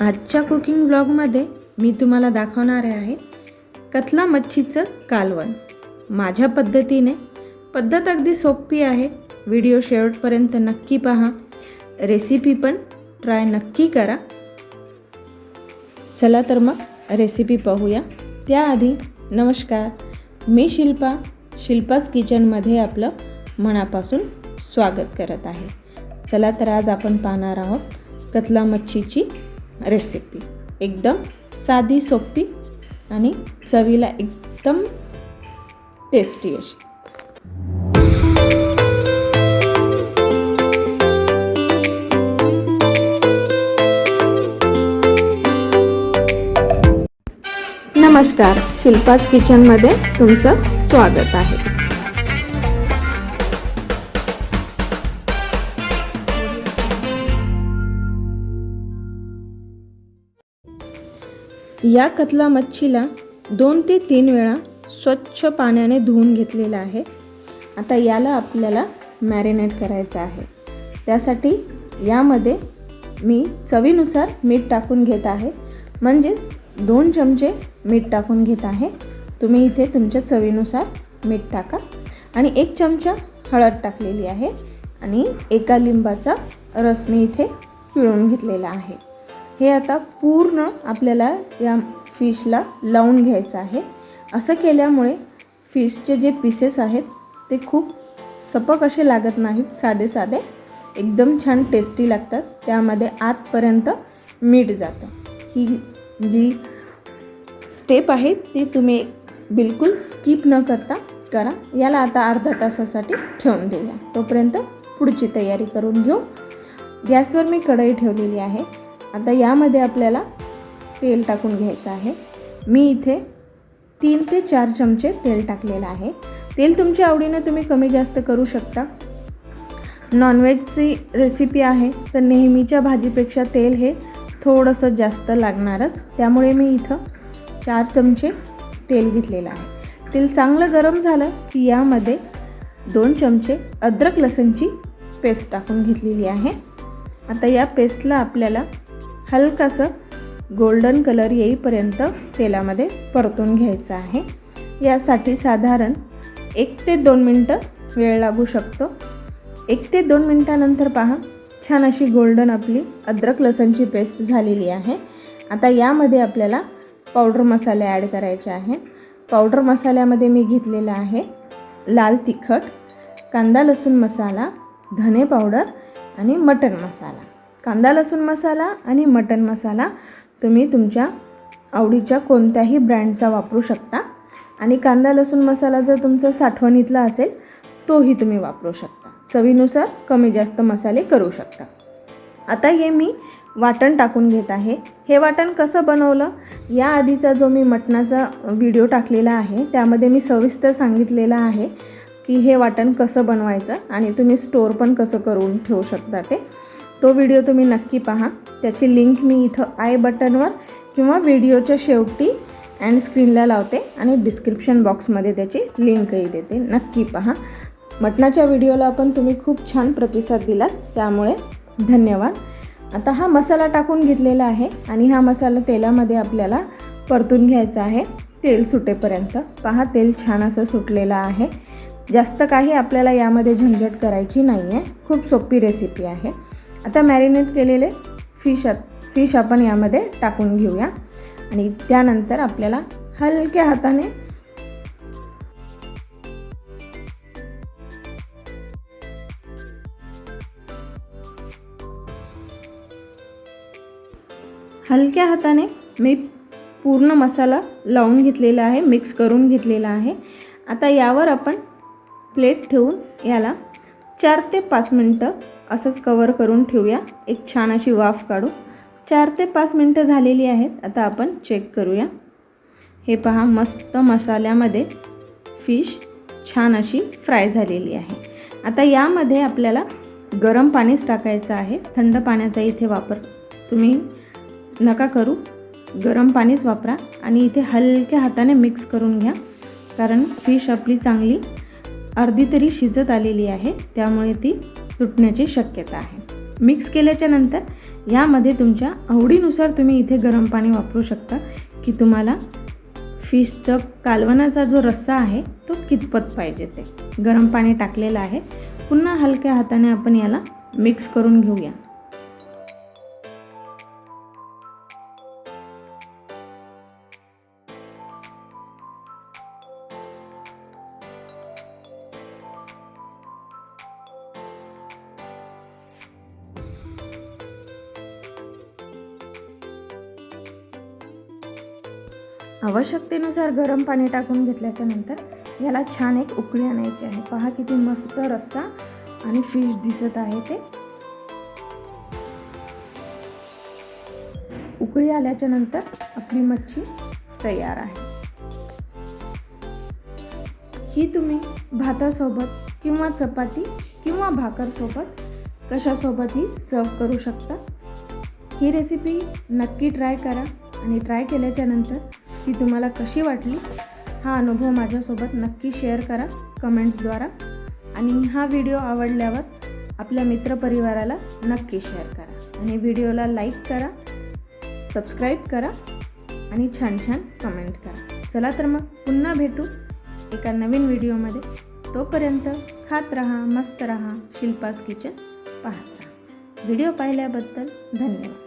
आजच्या कुकिंग ब्लॉगमध्ये मी तुम्हाला दाखवणार आहे कतला मच्छीचं कालवण. माझ्या पद्धतीने पद्धत अगदी सोपी आहे. व्हिडिओ शेवटपर्यंत नक्की पहा. रेसिपी पण ट्राय नक्की करा. चला तर मग रेसिपी पाहूया. त्याआधी नमस्कार. मी शिल्पा शिल्पास किचनमध्ये आपलं मनापासून स्वागत करत आहे. चला तर आज आपण पाहणार आहोत कतला मच्छीची रेसिपी. एकदम साधी सोपी आणि चवीला एकदम टेस्टी अशी. नमस्कार. शिल्पाज किचनमध्ये तुमचं स्वागत आहे. या कतला मच्छीला दोन ते तीन वेळा स्वच्छ पाण्याने धुवून घेतलेलं आहे. आता याला आपल्याला मॅरिनेट करायचं आहे. त्यासाठी यामध्ये मी चवीनुसार मीठ टाकून घेत आहे. म्हणजेच दोन चमचे मीठ टाकून घेत आहे. तुम्ही इथे तुमच्या चवीनुसार मीठ टाका. आणि एक चमचा हळद टाकलेली आहे. आणि एका लिंबाचा रस मी इथे पिळून घेतलेला आहे. हे आता पूर्ण आपल्याला या फिशला लावून घ्यायचं आहे. असं केल्यामुळे फिशचे जे पीसेस आहेत ते खूप सपक असे लागत नाहीत साधे साधे. एकदम छान टेस्टी लागतात. त्यामध्ये आतपर्यंत मीठ जातं. ही जी स्टेप आहे ती तुम्ही बिलकुल स्किप न करता करा. याला आता अर्धा तासासाठी ठेवून देऊया. तोपर्यंत पुढची तयारी करून घेऊ. गॅसवर मी कढई ठेवलेली आहे. आता यामध्ये आपल्याला तेल टाकून घ्यायचं आहे. मी इथे तीन ते चार चमचे तेल टाकलेलं आहे. तेल तुमच्या आवडीनं तुम्ही कमी जास्त करू शकता. नॉनव्हेजची रेसिपी आहे तर नेहमीच्या भाजीपेक्षा तेल हे थोडंसं जास्त लागणारच. त्यामुळे मी इथं चार चमचे तेल घेतलेलं आहे. तेल चांगलं गरम झालं की यामध्ये दोन चमचे अद्रक लसणची पेस्ट टाकून घेतलेली आहे. आता या पेस्टला आपल्याला हलकासं गोल्डन कलर येईपर्यंत तेलामध्ये परतून घ्यायचं आहे. यासाठी साधारण एक ते दोन मिनटं वेळ लागू शकतो. एक ते दोन मिनटानंतर पहा छान अशी गोल्डन आपली अद्रक लसणची पेस्ट झालेली आहे. आता यामध्ये आपल्याला पावडर मसाले ॲड करायचे आहे. पावडर मसाल्यामध्ये मी घेतलेला आहे लाल तिखट कांदा लसूण मसाला धने पावडर आणि मटण मसाला. कांदा लसूण मसाला आणि मटण मसाला तुम्ही तुमच्या आवडीच्या कोणत्याही ब्रँडचा वापरू शकता. आणि कांदा लसूण मसाला जर तुमचा साठवणीतला असेल तोही तुम्ही वापरू शकता. चवीनुसार कमी जास्त मसाले करू शकता. आता हे मी वाटण टाकून घेत आहे. हे वाटण कसं बनवलं? या आधीचा जो मी मटणाचा व्हिडिओ टाकलेला आहे त्यामध्ये मी सविस्तर सांगितलेलं आहे की हे वाटण कसं बनवायचं आणि तुम्ही स्टोअर पण कसं करून ठेवू शकता ते. तो व्हिडिओ तुम्ही नक्की पहा. त्याची लिंक मी इथं आय बटनवर किंवा व्हिडिओच्या शेवटी अँड स्क्रीनला लावते आणि डिस्क्रिप्शन बॉक्समध्ये त्याची लिंकही देते. नक्की पहा. मटणाच्या व्हिडिओला पण तुम्ही खूप छान प्रतिसाद दिलात. त्यामुळे धन्यवाद. आता हा मसाला टाकून घेतलेला आहे आणि हा मसाला तेलामध्ये आपल्याला परतून घ्यायचा आहे. तेल सुटेपर्यंत. पहा तेल छान असं सुटलेलं आहे. जास्त काही आपल्याला यामध्ये झंझट करायची नाही आहे खूप सोपी रेसिपी आहे. आता मॅरिनेट केलेले फिश फिश आपण यामध्ये टाकून घेऊया. आणि त्यानंतर आपल्याला हलक्या हाताने हलक्या हाताने मी पूर्ण मसाला लावून घेतलेला आहे मिक्स करून घेतलेला आहे. आता यावर आपण प्लेट ठेवून याला चार ते पाच मिनटं असंच कवर करून ठेवूया. एक छान अशी वाफ काढू. चार ते पाच मिनटं झालेली आहेत. आता आपण चेक करूया. हे पहा मस्त मसाल्यामध्ये फिश छान अशी फ्राय झालेली आहे. आता यामध्ये आपल्याला गरम पाणीच टाकायचं आहे. थंड पाण्याचा इथे वापर तुम्ही नका करू. गरम पाणीच वापरा आणि इथे हलक्या हाताने मिक्स करून घ्या. कारण फिश आपली चांगली अर्धी तरी शिजत आलेली आहे. त्यामुळे ती तुटण्याची शक्यता आहे. मिक्स केल्याच्यानंतर यामध्ये तुमच्या आवडीनुसार तुम्ही इथे गरम पाणी वापरू शकता की तुम्हाला फिशचं कालवणाचा जो रस्सा आहे तो कितपत पाहिजे ते. गरम पाणी टाकलेलं आहे. पुन्हा हलक्या हाताने आपण याला मिक्स करून घेऊया. आवश्यकतेनुसार गरम पाणी टाकून घेतल्याच्या नंतर याला छान एक उकळी आणायची आहे. पहा किती मस्त रस्ता आणि फिश दिसत आहे ते. उकळी आल्याच्यानंतर आपली मच्छी तयार आहे. ही तुम्ही भातासोबत किंवा चपाती किंवा भाकरसोबत कशासोबतही सर्व करू शकता. ही रेसिपी नक्की ट्राय करा आणि ट्राय केल्याच्यानंतर ती तुम्हाला कशी वाटली? हा अनुभव माझ्यासोबत नक्की शेअर करा कमेंट्सद्वारा आणि हा व्हिडिओ आवडल्यावर आपल्या मित्रपरिवाराला नक्की शेअर करा. आणि व्हिडिओला लाईक करा सबस्क्राईब करा आणि छान छान कमेंट करा. चला तर मग पुन्हा भेटू एका नवीन व्हिडिओमध्ये. तोपर्यंत खात रहा मस्त रहा शिल्पास किचन पाहत रहा. व्हिडिओ पाहिल्याबद्दल धन्यवाद.